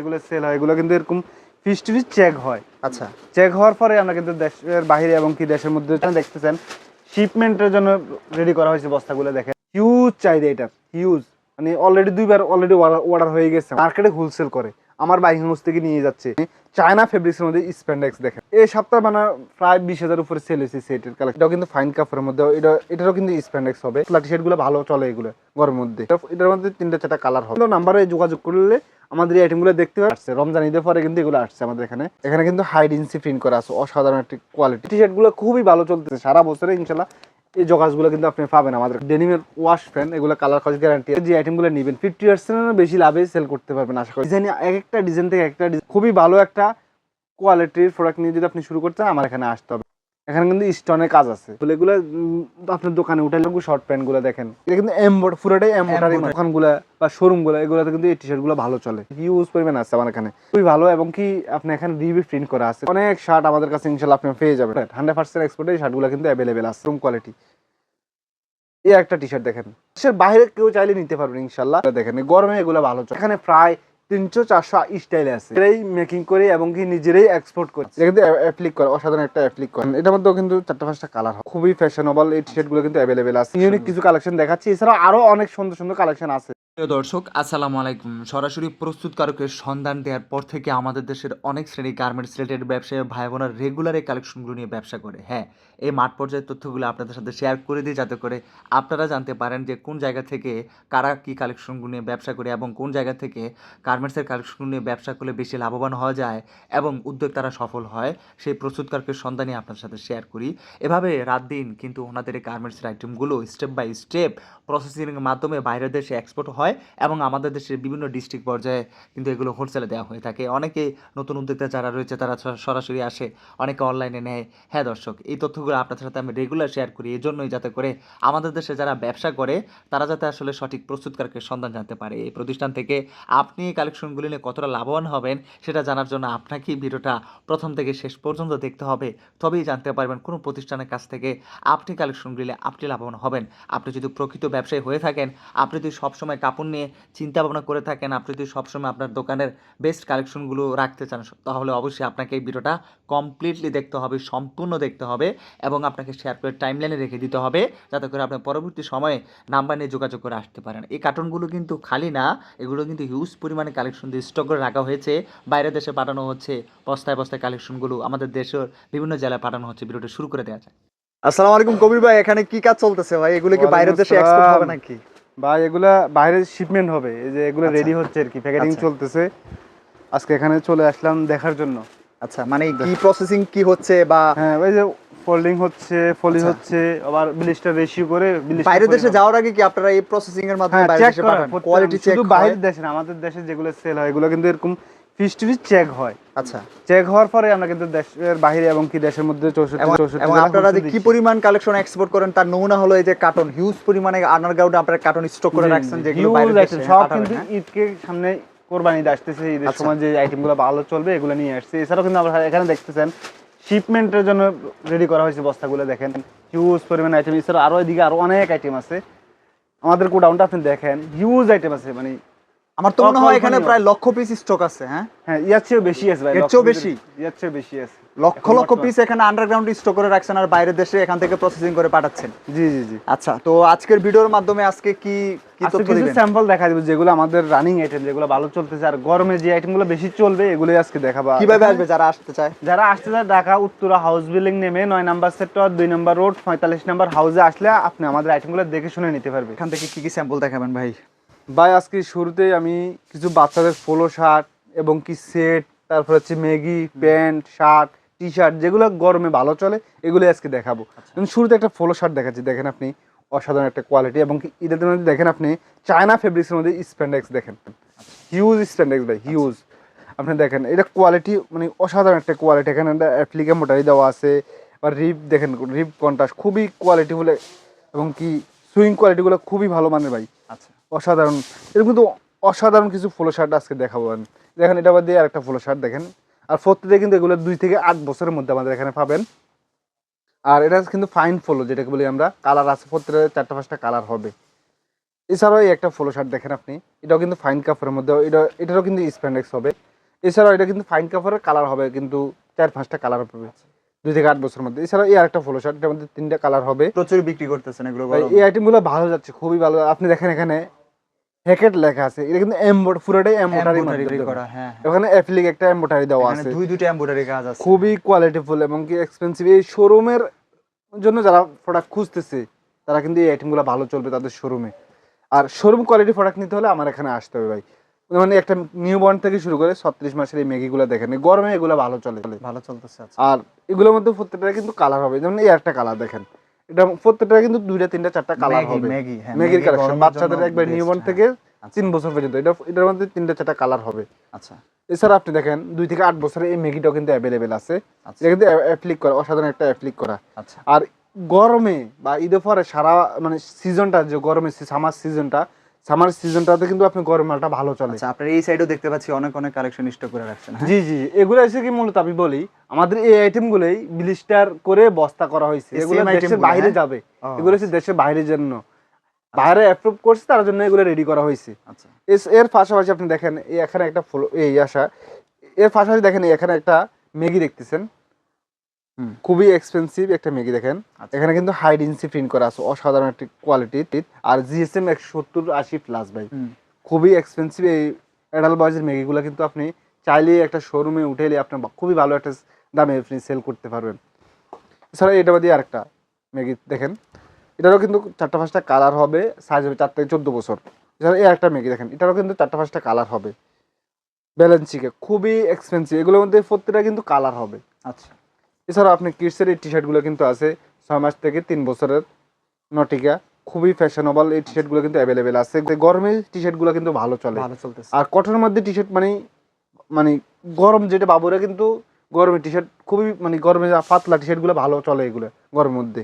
এগুলো সেল হয় এগুলো কিন্তু এরকম ফিস টু ফিস চেক হয়। আচ্ছা। চেক হওয়ার পরে আমরা কিন্তু দেশের বাইরে এবং কি দেশের মধ্যে দেখতেছেন শিপমেন্টের জন্য রেডি করা হয়েছে বস্তাগুলো দেখেন। হিউজ চাহিদা এটার হিউজ মানে অলরেডি দুইবার অলরেডি অর্ডার হয়ে গেছে। মার্কেটে হোলসেল করে। আমার বাইক হাউস থেকে নিয়ে যাচ্ছে। চায়না ফেব্রিক্সের মধ্যে স্প্যান্ডেক্স দেখেন। এই সপ্তাহে মানে প্রায় বিশ হাজার উপরে সেল হয়েছে সেটের কালেকশন এটাও কিন্তু ফাইন কাপড়ের মধ্যে এটা এটারও কিন্তু স্প্যান্ডেক্স হবে। টি শার্টগুলো ভালো চলে এগুলো গরমের মধ্যে। এটার মধ্যে তিনটা চারটা কালার হবে। নাম্বারে যোগাযোগ করলে আমাদের এই আইটেমগুলো দেখতে পাচ্ছে রমজান, ঈদের পরে কিন্তু এগুলো আসছে আমাদের এখানে। এখানে কিন্তু হাইড ইঞ্চি প্রিন্ট করা আছে, অসাধারণ একটি কোয়ালিটি টি শার্টগুলো খুবই ভালো চলতেছে, সারা বছরে ইনশাল্লাহ এই জগাসগুলো কিন্তু আপনি পাবেন আমাদের। ডেনিমের ওয়াশ ফ্যান এগুলো কালার কস গ্যারান্টি যে আইটেমগুলো নেবেন ফিফটি পার্সেন্টের বেশি লাভে সেল করতে পারবেন, আশা করি। ডিজাইন এক একটা ডিজাইন থেকে একটা খুবই ভালো একটা কোয়ালিটির প্রোডাক্ট নিয়ে যদি আপনি শুরু করতে আমার এখানে আসতে হবে। এখানে কিন্তু স্টোনের কাজ আছে। বলে এগুলো আপনার দোকানে উঠে লাগবে শর্ট প্যান্টগুলো দেখেন। এটা কিন্তু এমবোর্ড পুরোটাই এমবোর্ডারি দোকানগুলা বা শোরুমগুলা এগুলোতে কিন্তু এই টি শার্টগুলো ভালো চলে। ইউজ পরিমাণ আছে আমার এখানে। খুবই ভালো এবং কি আপনি এখানে রিভিউ প্রিন্ট করা আছে। অনেক শার্ট আমাদের কাছে ইনশাল্লাহ আপনি পেয়ে যাবেন। হান্ড্রেড পার্সেন্ট এক্সপোর্ট এই শার্টগুলো কিন্তু অ্যাভেলেবেল আছে। রুম কোয়ালিটি এই একটা টি শার্ট দেখেন বাইরে কেউ চাইলে নিতে পারবেন ইনশাল্লাহ দেখেন গরমে এগুলো ভালো চলে। এখানে প্রায় তিনশো চারশো স্টাইল আছে। এটাই মেকিং করে এবং কি নিজেরাই এক্সপোর্ট করছে এটা কিন্তু অ্যাপ্লিক করে অসাধারণ একটা অ্যাপ্লিক করে। এটার মধ্যেও কিন্তু চারটা পাঁচটা কালার খুবই ফ্যাশনেবল এই টি শার্টগুলো কিন্তু অ্যাভেলেবেল আছে। ইউনিক কিছু কালেকশন দেখাচ্ছি। এছাড়াও আরও অনেক সুন্দর সুন্দর কালেকশন আছে। প্রিয় দর্শক, আসসালামু আলাইকুম। সরাসরি প্রস্তুতকারকের সন্ধান দেওয়ার পর থেকে আমাদের দেশের অনেক শ্রেণি গার্মেন্টস রিলেটেড ব্যবসায়ী ভাই বোনেরা রেগুলার এই কালেকশনগুলো নিয়ে ব্যবসা করে। হ্যাঁ এই মাঠ পর্যায়ের তথ্যগুলো আপনাদের সাথে শেয়ার করে দিই যাতে করে আপনারা জানতে পারেন যে কোন জায়গা থেকে কারা কী কালেকশনগুলো নিয়ে ব্যবসা করে এবং কোন জায়গা থেকে গার্মেন্টসের কালেকশনগুলো নিয়ে ব্যবসা করলে বেশি লাভবান হওয়া যায় এবং উদ্যোক্তারা সফল হয়, সেই প্রস্তুতকারকের সন্ধানই আপনার সাথে শেয়ার করি। এভাবে রাত দিন কিন্তু ওনাদের এই গার্মেন্টসের আইটেমগুলো স্টেপ বাই স্টেপ প্রসেসিংয়ের মাধ্যমে বাইরের দেশে এক্সপোর্ট হয়। এবং আমাদের দেশের বিভিন্ন ডিস্ট্রিক্ট পর্যায়ে কিন্তু এগুলো হোলসেলে দেওয়া হয়ে থাকে। অনেকে নতুন উদ্যোক্তা যারা রয়েছে তারা সরাসরি আসে, অনেকে অনলাইনে নেয়। হ্যাঁ দর্শক, এই তথ্যগুলো আপনাদের সাথে আমি রেগুলার শেয়ার করি এই জন্যই যাতে করে আমাদের দেশে যারা ব্যবসা করে, তারা যাতে আসলে সঠিক প্রস্তুতকারকের সন্ধান জানতে পারে। এই প্রতিষ্ঠান থেকে আপনি এই কালেকশনগুলি নিয়ে কতটা লাভবান হবেন, সেটা জানার জন্য আপনাকেই ভিডিওটা প্রথম থেকে শেষ পর্যন্ত দেখতে হবে। তবেই জানতে পারবেন কোনো প্রতিষ্ঠানের কাছ থেকে আপনি কালেকশনগুলি আপনি লাভবান হবেন। আপনি যদি প্রকৃত ব্যবসায়ী হয়ে থাকেন, আপনি যদি সবসময় কাপড় নিয়ে চিন্তা ভাবনা করে থাকেন আপনি যদি সবসময় আপনার দোকানের বেস্ট কালেকশনগুলো রাখতে চান তাহলে অবশ্যই আপনাকে এই ভিডিওটা কমপ্লিটলি দেখতে হবে সম্পূর্ণ দেখতে হবে এবং আপনাকে শেয়ার করে টাইমলাইনে রেখে দিতে হবে যাতে করে আপনি পরবর্তী সময়ে নাম্বার নিয়ে যোগাযোগ করে আসতে পারেন। এই কার্টুনগুলো কিন্তু খালি না এগুলো কিন্তু হিউজ পরিমাণে কালেকশন দিয়ে স্টক করে রাখা হয়েছে। বাইরের দেশে পাঠানো হচ্ছে বস্তায় বস্তায় কালেকশনগুলো আমাদের দেশের বিভিন্ন জেলায় পাঠানো হচ্ছে ভিডিওটা শুরু করে দেওয়া যায় আসসালামু আলাইকুম কবির ভাই এখানে কি কাজ চলতেছে ভাই? এগুলো কি বাইরের দেশে এক্সপোর্ট হবে নাকি? বা এগুলা বাইরে শিপমেন্ট হবে এই যে এগুলো আচ্ছা। রেডি হচ্ছে আর কি প্যাকেটিং আচ্ছা। চলতেছে আজকে এখানে চলে আসলাম দেখার জন্য আচ্ছা মানে কি প্রসেসিং কি হচ্ছে বা হ্যাঁ ওই যে ফোল্ডিং হচ্ছে ফোল্ডিং আচ্ছা। হচ্ছে আবার ব্লিস্টার রেশিও করে বাইরের দেশে যাওয়ার আগে কি আপনারা এই প্রসেসিং এর মাধ্যমে বাইরে বাইরের দেশে পাঠান কোয়ালিটি চেক শুধু বাইরের দেশে না আমাদের দেশে যেগুলো সেল হয় এগুলো কিন্তু এরকম ফিস টু ফিস চেক হয়। আচ্ছা। চেক হওয়ার পরে আমরা কিন্তু দেশের বাইরে এবং কি দেশের মধ্যে চৌষট্টি চৌষট্টি আপনারা যে কি পরিমাণ কালেকশন এক্সপোর্ট করেন তার নমুনা হলো এই যে কার্টন হিউজ পরিমাণে আন্ডারগ্রাউন্ডে আপনারা কার্টন স্টক করে রাখছেন যেগুলো দেশে সব কিন্তু হ্যাঁ? ঈদকে সামনে কোরবানি আসতেছে ঈদের আচ্ছা। সময় যে আইটেমগুলো ভালো চলবে এগুলো নিয়ে আসছে। এছাড়াও কিন্তু আমরা এখানে দেখতেছেন শিপমেন্টের জন্য রেডি করা হয়েছে বস্তাগুলো দেখেন। হিউজ পরিমাণ আইটেম এছাড়া আরও এদিকে আরও অনেক আইটেম আছে। আমাদের গোডাউনটা আপনি দেখেন হিউজ আইটেম আছে মানে আমার তো মনে হয় এখানে প্রায় লক্ষ পিস স্টক আছে হ্যাঁ? হ্যাঁ ইয়ার চেয়েও বেশি আছে ভাই এর চেয়েও বেশি? ইয়ার চেয়েও বেশি আছে। লক্ষ লক্ষ পিস এখানে আন্ডারগ্রাউন্ড স্টক করে রাখছেন আর বাইরের দেশে এখান থেকে প্রসেসিং করে পাঠাচ্ছেন। জি জি জি। আচ্ছা তো আজকের ভিডিওর মাধ্যমে আজকে কি কি তথ্য কিছু স্যাম্পল দেখা দিব যেগুলো আমাদের রানিং আইটেম যেগুলো ভালো চলতেছে আর গরমে যে আইটেমগুলো বেশি চলবে এগুলোই আজকে দেখাবো। কীভাবে আসবে যারা আসতে চায়? যারা আসতে চায় ঢাকা উত্তরা হাউস বিল্ডিং নেমে নয় নাম্বার সেক্টর দুই নাম্বার রোড পঁয়তাল্লিশ নাম্বার হাউসে আসলে আপনি আমাদের আইটেমগুলো দেখে শুনে নিতে পারবে এখান থেকে কি কি স্যাম্পল দেখাবেন ভাই? ভাই আজকে শুরুতেই আমি কিছু বাচ্চাদের পোলো শার্ট এবং কি সেট তারপর হচ্ছে ম্যাগি প্যান্ট শার্ট টি শার্ট যেগুলো গরমে ভালো চলে এগুলো আজকে দেখাবো। আমি শুরুতে একটা পোলো শার্ট দেখাচ্ছি দেখেন আপনি অসাধারণ একটা কোয়ালিটি এবং কি এটাতে মধ্যে দেখেন আপনি চায়না ফেব্রিক্সের মধ্যে স্প্যান্ডেক্স দেখেন। হিউজ স্প্যান্ডেক্স ভাই হিউজ আপনি দেখেন এটা কোয়ালিটি মানে অসাধারণ একটা কোয়ালিটি এখানে একটা অ্যাপ্লিকা মোটারি দেওয়া আছে আর রিপ দেখেন রিপ কন্ট্রাস্ট খুবই কোয়ালিটি বলে এবং কি সুইং কোয়ালিটিগুলো খুবই ভালো মানের ভাই। আচ্ছা। অসাধারণ। এরকম কিন্তু অসাধারণ কিছু ফলো শার্ট আজকে দেখাবো আমি। দেখেন এটা বাদ দিয়ে আরেকটা ফলো শার্ট দেখেন। আর প্রত্যেকে কিন্তু এগুলো দুই থেকে আট বছরের মধ্যে আমাদের এখানে পাবেন। আর এটা কিন্তু ফাইন ফলো যেটাকে বলি আমরা। কালার আছে প্রত্যেকটা চারটা পাঁচটা কালার হবে। এছাড়াও এই একটা ফলো শার্ট দেখেন আপনি। এটাও কিন্তু ফাইন কাপড়ের মধ্যে এটা এটারও কিন্তু স্প্যান্ডেক্স হবে। এছাড়াও এটা কিন্তু ফাইন কাপড়ের কালার হবে কিন্তু চার পাঁচটা কালার হবে। দুই থেকে আট বছরের মধ্যে। এছাড়াও এই আরেকটা ফলো শার্ট এটার মধ্যে তিনটা কালার হবে। প্রচুর বিক্রি করতেছেন এগুলো। এই আইটেমগুলো ভালো যাচ্ছে খুবই ভালো। আপনি দেখেন এখানে হ্যাকেট লেখা আছে। এটা কিন্তু এমবোর্ড পুরোটাই এমবোটারি করা হ্যাঁ হ্যাঁ। ওখানে অ্যাপ্লিক একটা এমবোটারি দেওয়া আছে। দুই দুইটা এমব্রয়ডারি কাজ আছে। খুবই কোয়ালিটিফুল এবং কি এক্সপেন্সিভ এই শোরুমের জন্য যারা প্রোডাক্ট খুঁজতেছে তারা কিন্তু এই আইটেমগুলো ভালো চলবে তাদের শোরুমে আর শোরুম কোয়ালিটি প্রোডাক্ট নিতে হলে আমার এখানে আসতে হবে ভাই। মানে একটা নিউ বর্ন থেকে শুরু করে ছত্রিশ মাসের এই ম্যাগিগুলো দেখেন। এই গরমে এগুলো ভালো চলে। ভালো চলতেছে আচ্ছা। আর এগুলোর মধ্যে প্রত্যেকটা কিন্তু কালার হবে। যেমন এই একটা কালার দেখেন। এটা প্রত্যেকটা কিন্তু দুইটা তিনটা চারটা কালার হবে। ম্যাগি, হ্যাঁ, ম্যাগির কালেকশন বাচ্চাদের একবার নিউবর্ন হ্যাঁ। থেকে আচ্ছা। তিন বছর পর্যন্ত। এটা এটার মধ্যে তিনটা চারটা কালার হবে। আচ্ছা। এছাড়া আপনি দেখেন দুই থেকে আট বছরের এই ম্যাগিটাও কিন্তু অ্যাভেলেবেল আছে। আচ্ছা। এটা কিন্তু অ্যাপ্লিক করা অসাধারণ একটা অ্যাপ্লিক করা। আচ্ছা। আর গরমে বা ঈদের পরে সারা মানে সিজনটা যে গরমে সামার সিজনটা সামার সিজনটাতে কিন্তু আপনি গরম মালটা ভালো চলে। আচ্ছা আপনার এই সাইডেও দেখতে পাচ্ছি অনেক অনেক কালেকশন স্টক করে রাখছেন হ্যাঁ? জি জি এগুলো এসে কি মূলত আমি বলি আমাদের এই আইটেমগুলোই ব্লিস্টার করে বস্তা করা হয়েছে। এগুলো দেশের বাইরে হ্যাঁ? যাবে। এগুলো হচ্ছে দেশের বাইরের জন্য। বাইরে অ্যাপ্রুভ করছে তার জন্য এগুলো রেডি করা হয়েছে। আচ্ছা। এর পাশাপাশি আপনি দেখেন এখানে একটা ফলো এই আসা এর পাশাপাশি দেখেন এখানে একটা ম্যাগি দেখতেছেন। খুবই এক্সপেন্সিভ একটা ম্যাগি দেখেন। আচ্ছা। এখানে কিন্তু হাই ডেন্সি প্রিন্ট করা আছে অসাধারণ একটি কোয়ালিটি আর জিএসএম একশো সত্তর আশি প্লাস ভাই। খুবই এক্সপেন্সিভ এই অ্যাডাল বয়েজের ম্যাগিগুলো কিন্তু আপনি চাইলে একটা শোরুমে উঠে এলে আপনার খুবই ভালো একটা দামে আপনি সেল করতে পারবেন। এছাড়া এটা বাদে আরেকটা ম্যাগি দেখেন। এটারও কিন্তু চারটা পাঁচটা কালার হবে সাইজ হবে চার থেকে চোদ্দ বছর। এছাড়া এই একটা ম্যাগি দেখেন এটারও কিন্তু চারটা পাঁচটা কালার হবে। ব্যালেন্সিকে খুবই এক্সপেন্সিভ এগুলোর মধ্যে প্রত্যেকটা কিন্তু কালার হবে। আচ্ছা। এছাড়া আপনি কিডসের এই টি শার্টগুলো কিন্তু আছে ছয় মাস থেকে তিন বছরের নটিকা। খুবই ফ্যাশনেবল এই টি শার্টগুলো কিন্তু অ্যাভেলেবেল আছে। গরমে টি শার্টগুলো কিন্তু ভালো চলে। আর কটনের মধ্যে টি শার্ট মানে মানে গরম যেটা বাবুরা কিন্তু গরমের টি শার্ট খুবই মানে গরমে যা পাতলা টি শার্টগুলো ভালো চলে এগুলো গরমের মধ্যে।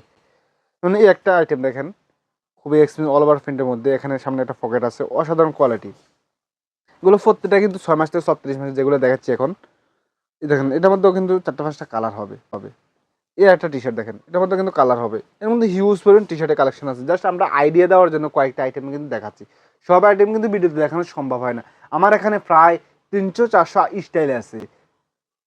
মানে এই একটা আইটেম দেখেন খুবই এক্সপেন্সিভ অল ওভার প্রিন্টের মধ্যে। এখানে সামনে একটা পকেট আছে অসাধারণ কোয়ালিটি এগুলো প্রত্যেকটা কিন্তু ছয় মাস থেকে ছত্রিশ মাস যেগুলো দেখাচ্ছি এখন দেখেন এটার মধ্যেও কিন্তু চারটা পাঁচটা কালার হবে হবে। এই একটা টি শার্ট দেখেন এটার মধ্যে কিন্তু কালার হবে। এর মধ্যে হিউজ পরিমাণ টি শার্টের কালেকশন আছে। জাস্ট আমরা আইডিয়া দেওয়ার জন্য কয়েকটা আইটেম কিন্তু দেখাচ্ছি। সব আইটেম কিন্তু ভিডিওতে দেখানো সম্ভব হয় না। আমার এখানে প্রায় তিনশো চারশো স্টাইল আছে।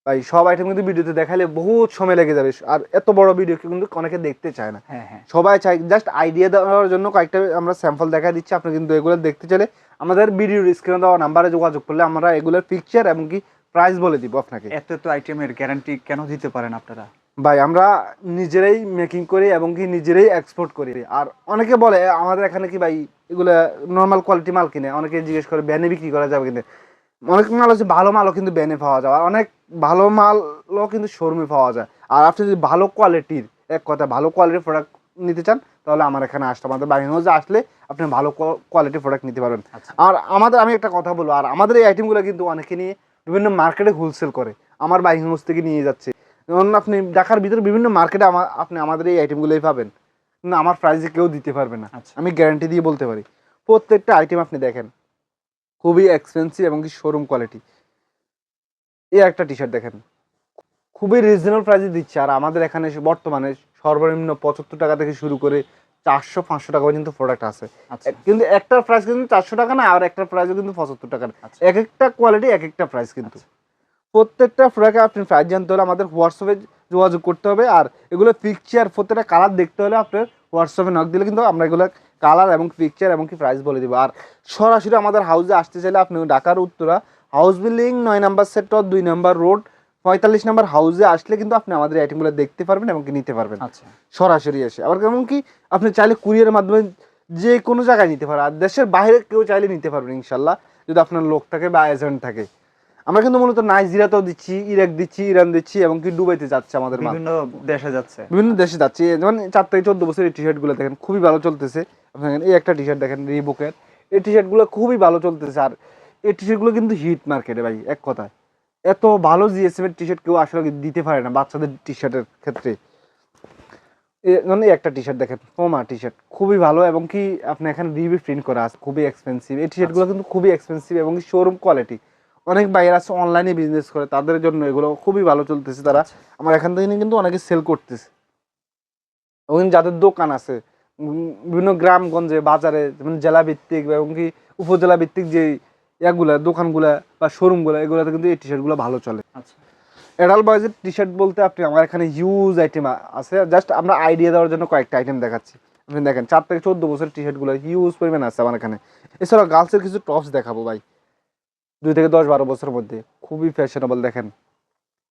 ভাই সব আইটেম কিন্তু ভিডিওতে দেখালে বহুত সময় লেগে যাবে। আর এত বড় ভিডিও কিন্তু অনেকে দেখতে চায় না। হ্যাঁ হ্যাঁ। সবাই চাই জাস্ট আইডিয়া দেওয়ার জন্য কয়েকটা আমরা স্যাম্পল দেখা দিচ্ছি। আপনি কিন্তু এগুলো দেখতে চাইলে আমাদের ভিডিওর স্ক্রিনে দেওয়া নাম্বারে যোগাযোগ করলে আমরা এগুলোর পিকচার এবং কি প্রাইস বলে দিব আপনাকে। এত এত আইটেমের গ্যারান্টি কেন দিতে পারেন আপনারা? ভাই আমরা নিজেরাই মেকিং করি এবং কি নিজেরাই এক্সপোর্ট করি। আর অনেকে বলে আমাদের এখানে কি ভাই এগুলো নর্মাল কোয়ালিটি মাল কিনে? অনেকে জিজ্ঞেস করে ব্যানে বিক্রি করা যাবে কিনে? অনেক মাল হচ্ছে ভালো মালও কিন্তু ব্যানে পাওয়া যায়। আর অনেক ভালো মালও কিন্তু শোরুমে পাওয়া যায়। আর আপনি যদি ভালো কোয়ালিটির এক কথা ভালো কোয়ালিটির প্রোডাক্ট নিতে চান তাহলে আমার এখানে আসতে আমাদের বাড়ি হাউসে আসলে আপনি ভালো কোয়ালিটির প্রোডাক্ট নিতে পারবেন। আচ্ছা। আর আমাদের আমি একটা কথা বলব আর আমাদের এই আইটেমগুলো কিন্তু অনেকে নিয়ে বিভিন্ন মার্কেটে হোলসেল করে। আমার বাইং হাউস থেকে নিয়ে যাচ্ছে। যেমন আপনি ঢাকার ভিতরে বিভিন্ন মার্কেটে আমার আপনি আমাদের এই আইটেমগুলোই পাবেন। না আমার প্রাইসে কেউ দিতে পারবে না। আচ্ছা। আমি গ্যারান্টি দিয়ে বলতে পারি। প্রত্যেকটা আইটেম আপনি দেখেন। খুবই এক্সপেন্সিভ এবং কি শোরুম কোয়ালিটি এই একটা টি শার্ট দেখেন। খুবই রিজনেবল প্রাইসে দিচ্ছে। আর আমাদের এখানে বর্তমানে সর্বনিম্ন পঁচাত্তর টাকা থেকে শুরু করে চারশো পাঁচশো টাকা পর্যন্ত প্রোডাক্ট আছে। আচ্ছা। কিন্তু একটার প্রাইস কিন্তু চারশো টাকা না আর একটার প্রাইসও কিন্তু পঁচাত্তর টাকা না। আচ্ছা। এক একটা কোয়ালিটি এক একটা প্রাইস কিন্তু প্রত্যেকটা প্রোডাক্টে আপনি প্রাইস জানতে হলে আমাদের হোয়াটসঅ্যাপে যোগাযোগ করতে হবে আর এগুলো পিকচার প্রত্যেকটা কালার দেখতে হলে আপনার হোয়াটসঅ্যাপে নক দিলে কিন্তু আমরা এগুলো কালার এবং পিকচার এবং কি প্রাইস বলে দেবো। আর সরাসরি আমাদের হাউসে আসতে চাইলে আপনি ঢাকার উত্তরা হাউস বিল্ডিং নয় নাম্বার সেক্টর দুই নাম্বার রোড পঁয়তাল্লিশ নাম্বার হাউসে আসলে কিন্তু আপনি আমাদের আইটেমগুলো দেখতে পারবেন এবং নিতে পারবেন। আচ্ছা। সরাসরি এসে। আবার কেমন কি আপনি চাইলে কুরিয়ারের মাধ্যমে যে কোনো জায়গায় নিতে পারেন। আর দেশের বাইরে কেউ চাইলে নিতে পারবেন ইনশাল্লাহ যদি আপনার লোক থাকে বা এজেন্ট থাকে। আমরা কিন্তু মূলত নাইজেরিয়াতেও দিচ্ছি ইরাক দিচ্ছি ইরান দিচ্ছি এবং কি দুবাইতে যাচ্ছে আমাদের বিভিন্ন দেশে যাচ্ছে। বিভিন্ন দেশে যাচ্ছে। যেমন চার থেকে চোদ্দ বছর এই টি শার্টগুলো দেখেন খুবই ভালো চলতেছে। আপনি দেখেন এই একটা টি শার্ট দেখেন রিবুকের এই টি শার্টগুলো খুবই ভালো চলতেছে। আর এই টি শার্টগুলো কিন্তু হিট মার্কেটে ভাই এক কথায়। এত ভালো জিএসএম এর টি শার্ট কেউ আসলে দিতে পারে না বাচ্চাদের টি শার্টের ক্ষেত্রে। মানে একটা টি শার্ট দেখেন পোমা টি শার্ট খুবই ভালো এবং কি আপনি এখানে রিভিউ প্রিন্ট করা আছে খুবই এক্সপেন্সিভ এই টি শার্টগুলো কিন্তু খুবই এক্সপেন্সিভ এবং শোরুম কোয়ালিটি অনেক বাইরে আছে অনলাইনে বিজনেস করে তাদের জন্য এগুলো খুবই ভালো চলতেছে তারা। আমার এখান থেকে কিন্তু অনেকে সেল করতেছে। এবং যাদের দোকান আছে বিভিন্ন গ্রামগঞ্জে বাজারে যেমন জেলা ভিত্তিক এবং কি উপজেলা ভিত্তিক যে ইয়াগুলা দোকানগুলা বা শোরুমগুলা এগুলাতে কিন্তু এই টি শার্টগুলো ভালো চলে। আচ্ছা। অ্যাডাল বয়েজের টি শার্ট বলতে আপনি আমার এখানে হিউজ আইটেম আছে। জাস্ট আমরা আইডিয়া দেওয়ার জন্য কয়েকটা আইটেম দেখাচ্ছি। আপনি দেখেন চার থেকে চোদ্দ বছরের টি শার্টগুলো হিউজ পরিমাণ আছে আমার এখানে। এছাড়াও গার্লসের কিছু টপস দেখাবো ভাই। দুই থেকে দশ বারো বছরের মধ্যে। খুবই ফ্যাশনেবল দেখেন।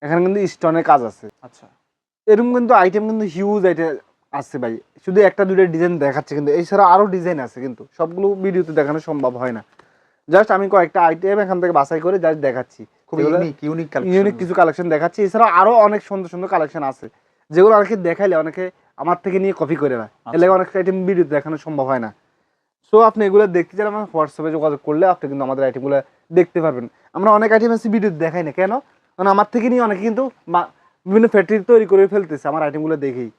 এখানে কিন্তু স্টোনের কাজ আছে। আচ্ছা। এরকম কিন্তু আইটেম কিন্তু হিউজ আইটেম আছে ভাই। শুধু একটা দুইটা ডিজাইন দেখাচ্ছে কিন্তু এছাড়া আরও ডিজাইন আছে কিন্তু। সবগুলো ভিডিওতে দেখানো সম্ভব হয় না। জাস্ট আমি কয়েকটা আইটেম এখান থেকে বাছাই করে জাস্ট দেখাচ্ছি। যেগুলো- ইউনিক ইউনিক ইউনিক কিছু কালেকশন দেখাচ্ছি। এছাড়াও আরও অনেক সুন্দর সুন্দর কালেকশন আছে। যেগুলো অনেকে দেখাইলে অনেকে আমার থেকে নিয়ে কপি করে না। এলাকা অনেক আইটেম ভিডিও দেখানো সম্ভব হয় না। সো আপনি এগুলো দেখতে চান আমার হোয়াটসঅ্যাপে যোগাযোগ করলে আপনি কিন্তু আমাদের আইটেমগুলো দেখতে পারবেন। আমরা অনেক আইটেম আছে ভিডিও দেখাই না। কেন? কারণ আমার থেকে নিয়ে অনেকে কিন্তু বিভিন্ন ফ্যাক্টরি তৈরি করে ফেলতেছে। আমার আইটেমগুলো দেখেই।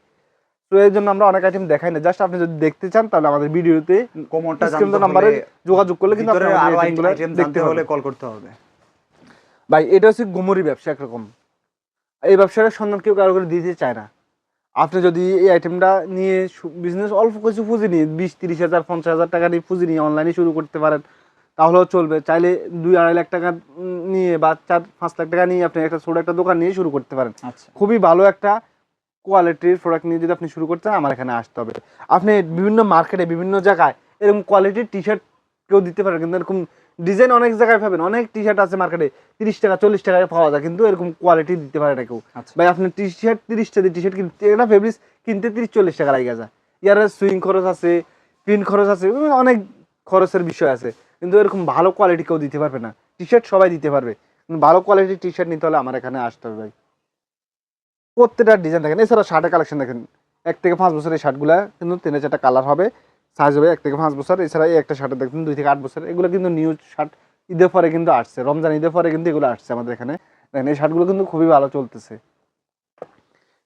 তো এর জন্য আমরা অনেক আইটেম দেখাই না। জাস্ট আপনি যদি দেখতে চান তাহলে আমাদের ভিডিওতে কোমরটা জানতে নাম্বারে যোগাযোগ করলে কিন্তু আপনি আইটেম দেখতে হলে কল করতে হবে। ভাই এটা হচ্ছে গুমরি ব্যবসা একরকম। এই ব্যবসার সন্ধান কেউ কারও করে দিতে চায় না। আপনি যদি এই আইটেমটা নিয়ে বিজনেস অল্প কিছু পুঁজি নিয়ে বিশ তিরিশ হাজার পঞ্চাশ হাজার টাকা নিয়ে পুঁজি নিয়ে অনলাইনে শুরু করতে পারেন তাহলেও চলবে। চাইলে দুই আড়াই লাখ টাকা নিয়ে বা চার পাঁচ লাখ টাকা নিয়ে আপনি একটা ছোট একটা দোকান নিয়ে শুরু করতে পারেন। আচ্ছা। খুবই ভালো একটা কোয়ালিটির প্রোডাক্ট নিয়ে যদি আপনি শুরু করতে চান আমার এখানে আসতে হবে। আপনি বিভিন্ন মার্কেটে বিভিন্ন জায়গায় এরকম কোয়ালিটির টি শার্ট কেউ দিতে পারে কিন্তু এরকম ডিজাইন অনেক জায়গায় পাবেন। অনেক টি শার্ট আছে মার্কেটে তিরিশ টাকা চল্লিশ টাকায় পাওয়া যায় কিন্তু এরকম কোয়ালিটি দিতে পারে না কেউ। আচ্ছা। ভাই আপনি টি শার্ট তিরিশ টাকা টি শার্ট কিনতে একটা ফেব্রিক্স কিনতে তিরিশ চল্লিশ টাকা লাগে যায়। ইয়ার সুইং খরচ আছে পিন খরচ আছে অনেক খরচের বিষয় আছে কিন্তু এরকম ভালো কোয়ালিটি কেউ দিতে পারবে না। টি শার্ট সবাই দিতে পারবে। ভালো কোয়ালিটির টি শার্ট নিতে হলে আমার এখানে আসতে হবে ভাই। প্রত্যেকটা ডিজাইন দেখেন। এছাড়া শার্টের কালেকশন দেখেন। এক থেকে পাঁচ বছর এই শার্টগুলা কিন্তু তিন চারটা কালার হবে সাইজ হবে এক থেকে পাঁচ বছর। এছাড়া এই একটা শার্টের দেখেন দুই থেকে আট বছর। এগুলো কিন্তু নিউ শার্ট ঈদের পরে কিন্তু আসছে। রমজান ঈদের পরে কিন্তু এগুলো আসছে আমাদের এখানে। দেখেন, এই শার্টগুলো কিন্তু খুবই ভালো চলতেছে।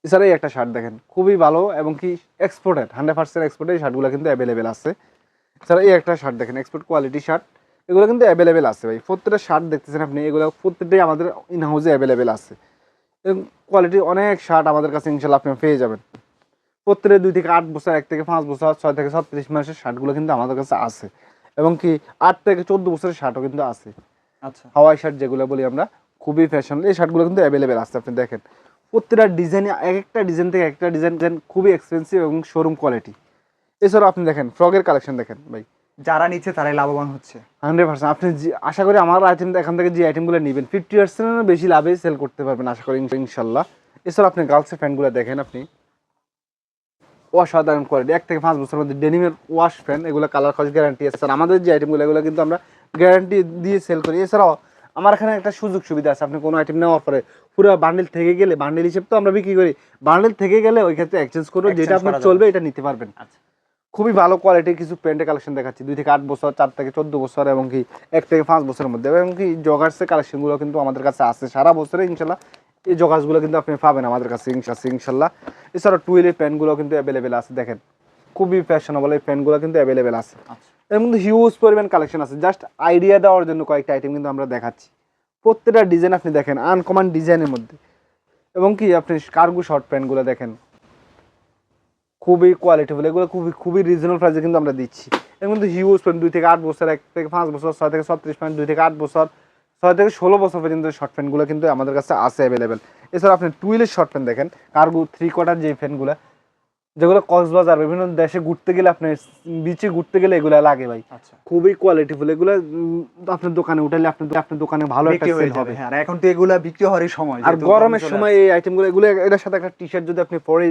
এছাড়া এই একটা শার্ট দেখেন, খুবই ভালো এবং কি এক্সপোর্টেড হান্ড্রেড পার্সেন্ট এক্সপোর্টেড এই শার্টগুলো কিন্তু অ্যাভেলেবেল আছে। এছাড়া এই একটা শার্ট দেখেন এক্সপোর্ট কোয়ালিটি শার্ট এগুলো কিন্তু অ্যাভেলেবেল আছে ভাই। প্রত্যেকটা শার্ট দেখতেছেন আপনি, এগুলো প্রত্যেকটাই আমাদের ইন হাউসে অ্যাভেলেবেল আছে। কোয়ালিটি অনেক শার্ট আমাদের কাছে ইনশাল্লাহ আপনি পেয়ে যাবেন। প্রত্যেকটা দুই থেকে আট বছর এক থেকে পাঁচ বছর ছয় থেকে ছত্রিশ মাসের শার্টগুলো কিন্তু আমাদের কাছে আছে। এবং কি আট থেকে চোদ্দ বছরের শার্টও কিন্তু আছে। আচ্ছা। হাওয়াই শার্ট যেগুলো বলি আমরা খুবই ফ্যাশন এই শার্টগুলো কিন্তু অ্যাভেলেবেল আছে আপনি দেখেন। প্রত্যেকটা ডিজাইন এক একটা ডিজাইন থেকে একটা ডিজাইন খুবই এক্সপেন্সিভ এবং শোরুম কোয়ালিটি এছাড়াও আপনি দেখেন ফ্রকের কালেকশন দেখেন ভাই। যারা নিচ্ছে তারাই লাভবান হচ্ছে। Hundred percent. আপনি আশা করি আমার আইটেম এখান থেকে যে আইটেমগুলো নেবেন ফিফটি পার্সেন্টের বেশি লাভে সেল করতে পারবেন আশা করি ইনশাল্লাহ। এছাড়া আপনি গার্লসের ফ্যানগুলো দেখেন আপনি। অসাধারণ কোয়ালিটি এক থেকে পাঁচ বছরের মধ্যে ডেনিমের ওয়াশ ফ্যান এগুলো কালার খরচ গ্যারান্টি আছে। স্যার আমাদের যে আইটেমগুলো এগুলো কিন্তু আমরা গ্যারান্টি দিয়ে সেল করি। এছাড়াও আমার এখানে একটা সুযোগ সুবিধা আছে। আপনি কোনো আইটেম নেওয়ার পরে পুরো বান্ডেল থেকে গেলে বান্ডেল হিসেবে তো আমরা বিক্রি করি। বান্ডেল থেকে গেলে ওই ক্ষেত্রে এক্সচেঞ্জ করে Exchange যেটা আপনার চলবে এটা নিতে পারবেন। আচ্ছা। খুবই ভালো কোয়ালিটির কিছু প্যান্টের কালেকশন দেখাচ্ছি। দুই থেকে আট বছর চার থেকে চোদ্দ বছর এবং কি এক থেকে পাঁচ বছরের মধ্যে। এবং কি জগার্সের কালেকশনগুলো কিন্তু আমাদের কাছে আছে সারা বছরে ইনশাল্লাহ। এই জগার্সগুলো কিন্তু আপনি পাবেন আমাদের কাছে ইনশা- ইনশাল্লাহ। এছাড়া টুয়েলের প্যান্টগুলো কিন্তু অ্যাভেলেবেল আছে দেখেন। খুবই ফ্যাশনেবল এই প্যান্টগুলো কিন্তু অ্যাভেলেবেল আছে। এর মধ্যে হিউজ পরিমাণ কালেকশন আছে। জাস্ট আইডিয়া দেওয়ার জন্য কয়েকটা আইটেম কিন্তু আমরা দেখাচ্ছি। প্রত্যেকটা ডিজাইন আপনি দেখেন আনকমন ডিজাইনের মধ্যে। এবং কি আপনি কার্গো শর্ট প্যান্টগুলো দেখেন। খুবই কোয়ালিটিফুল এগুলো খুবই খুবই রিজনেবল প্রাইসে কিন্তু আমরা দিচ্ছি। এর মধ্যে হিউজ প্যান্ট দুই থেকে আট বছর, এক থেকে পাঁচ বছর, ছয় থেকে ছত্রিশ প্যান্ট দুই থেকে আট বছর, ছয় থেকে ষোলো বছর পর্যন্ত শর্ট প্যান্টগুলো কিন্তু আমাদের কাছে আছে অ্যাভেলেবেল এছাড়া আপনি টুইলের শর্ট প্যান্ট দেখেন কার্গো থ্রি কোয়ার্টার যে প্যান্টগুলো যেগুলো কক্সবাজার বিভিন্ন দেশে ঘুরতে গেলে আপনি বিচে ঘুরতে গেলে এগুলো লাগে ভাই। আচ্ছা। খুবই কোয়ালিটিফুল এগুলো আপনার দোকানে উঠালে আপনার আপনার দোকানে ভালো একটা সেল হবে। হ্যাঁ আর এখন তো এগুলা বিক্রি হওয়ারই সময় আর গরমের সময় এই আইটেমগুলো এগুলো এটার সাথে একটা টি শার্ট যদি আপনি পরে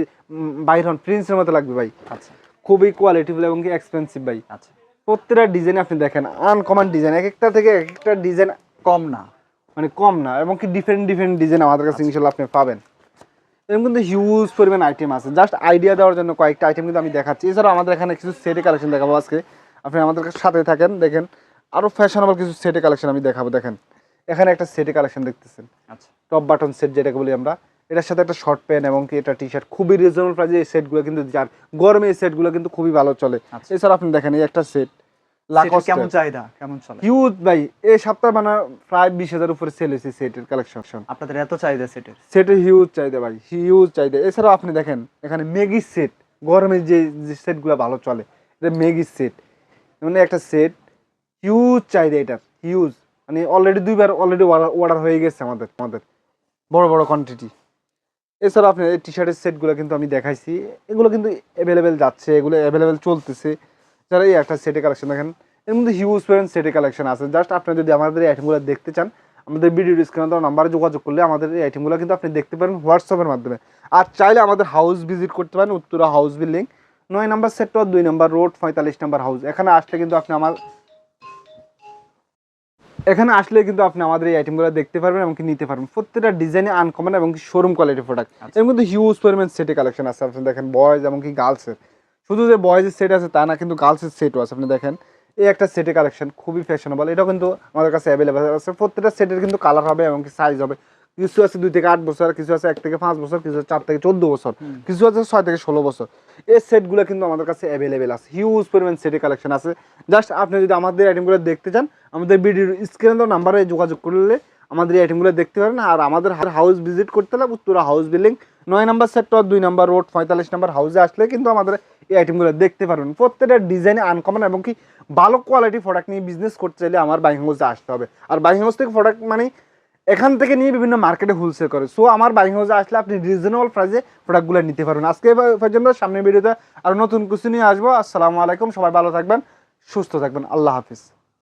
বাইর হন প্রিন্সের মতো লাগবে ভাই। আচ্ছা। খুবই কোয়ালিটিফুল এবং কি এক্সপেন্সিভ ভাই। আচ্ছা। প্রত্যেকটা ডিজাইন আপনি দেখেন আনকমন ডিজাইন এক একটা থেকে এক একটা ডিজাইন কম না। মানে কম না এবং কি ডিফারেন্ট ডিফারেন্ট ডিজাইন আমাদের কাছে ইনশাল্লাহ আপনি পাবেন। এরকম কিন্তু হিউজ পরিমাণ আইটেম আছে। জাস্ট আইডিয়া দেওয়ার জন্য কয়েকটা আইটেম কিন্তু আমি দেখাচ্ছি। এছাড়াও আমাদের এখানে কিছু সেটে কালেকশন দেখাবো আজকে। আপনি আমাদের সাথে থাকেন দেখেন। আরও ফ্যাশনেবল কিছু সেটে কালেকশন আমি দেখাবো দেখেন। এখানে একটা সেটে কালেকশন দেখতেছেন। আচ্ছা। টপ বাটন সেট যেটাকে বলি আমরা। এটার সাথে একটা শর্ট প্যান্ট এবং কি এটা টি শার্ট খুবই রিজনেবল প্রাইসে এই সেটগুলো কিন্তু যার গরমে এই সেটগুলো কিন্তু খুবই ভালো চলে। আচ্ছা। এছাড়া আপনি দেখেন এই একটা সেট সেটার কেমন চাহিদা? কেমন চলে? হিউজ ভাই এই সপ্তাহ মানে প্রায় বিশ হাজার উপরে সেল হয়েছে সেটের কালেকশন আপনাদের এত চাহিদা সেটের? সেটের হিউজ চাহিদা ভাই হিউজ চাহিদা। এছাড়াও আপনি দেখেন এখানে মেগি সেট গরমে যে যে সেটগুলো ভালো চলে এটা মেগি সেট মানে একটা সেট হিউজ চাহিদা এটার হিউজ মানে অলরেডি দুইবার অলরেডি অর্ডার হয়ে গেছে আমাদের আমাদের। বড় বড় কোয়ান্টিটি এছাড়া আপনার এই টি শার্টের সেটগুলো কিন্তু আমি দেখাইছি এগুলো কিন্তু অ্যাভেলেবেল যাচ্ছে এগুলো অ্যাভেলেবেল চলতেছে। যারা এই একটা সেটে কালেকশন দেখেন। এর মধ্যে হিউজ পরিমাণ সেটে কালেকশন আছে। জাস্ট আপনি যদি আমাদের এই আইটেমগুলো দেখতে চান আমাদের ভিডিও দেওয়া নাম্বারে যোগাযোগ করলে আমাদের এই আইটেমগুলো কিন্তু আপনি দেখতে পারেন হোয়াটসঅ্যাপের মাধ্যমে। আর চাইলে আমাদের হাউস ভিজিট করতে পারেন উত্তরা হাউস বিল্ডিং নয় নাম্বার সেক্টর দুই নাম্বার রোড পঁয়তাল্লিশ নাম্বার হাউস এখানে আসলে কিন্তু আপনি আমার এখানে আসলে কিন্তু আপনি আমাদের এই আইটেমগুলো দেখতে পারবেন এবং নিতে পারবেন। প্রত্যেকটা ডিজাইনে আনকমন এবং শোরুম কোয়ালিটি প্রোডাক্টের মধ্যে হিউজ পরিমাণ সেটে কালেকশন আছে। আপনি দেখেন বয়েজ এবং কি গার্লসের শুধু যে বয়েজের সেট আছে তা না কিন্তু গার্লসের সেটও আছে। আপনি দেখেন এই একটা সেটে কালেকশন খুবই ফ্যাশনেবল এটাও কিন্তু আমাদের কাছে অ্যাভেলেবেল আছে। প্রত্যেকটা সেটের কিন্তু কালার হবে এবং সাইজ হবে। কিছু আছে দুই থেকে আট বছর কিছু আছে এক থেকে পাঁচ বছর কিছু আছে চার থেকে চোদ্দ বছর কিছু আছে ছয় থেকে ষোলো বছর। এই সেটগুলো কিন্তু আমাদের কাছে অ্যাভেলেবেল আছে। হিউজ পরিমাণ সেটের কালেকশন আছে। জাস্ট আপনি যদি আমাদের আইটেমগুলো দেখতে চান আমাদের ভিডিওর স্ক্রিনে নাম্বারে যোগাযোগ করলে আমাদের এই আইটেমগুলো দেখতে পারেন। আর আমাদের হাউস ভিজিট করতে হলে উত্তরা হাউস বিল্ডিং নয় নাম্বার সেক্টর দুই নাম্বার রোড পঁয়তাল্লিশ নাম্বার হাউসে আসলে কিন্তু আমাদের এই আইটেমগুলো দেখতে পারবেন প্রত্যেকটা ডিজাইনে আনকমন এবং কি ভালো কোয়ালিটি প্রোডাক্ট নিয়ে বিজনেস করতে চাইলে আমার বাইং হাউসে আসতে হবে। আর বাইং হাউস থেকে প্রোডাক্ট মানে এখান থেকে নিয়ে বিভিন্ন মার্কেটে হোলসেল করে। সো আমার বাইং হাউসে আসলে আপনি রিজনেবল প্রাইসে প্রোডাক্টগুলো নিতে পারবেন আজকে পর্যন্ত, সামনের ভিডিওতে আরও নতুন কিছু নিয়ে আসব। আসসালামু আলাইকুম, সবাই ভালো থাকবেন, সুস্থ থাকবেন। আল্লাহ হাফিজ।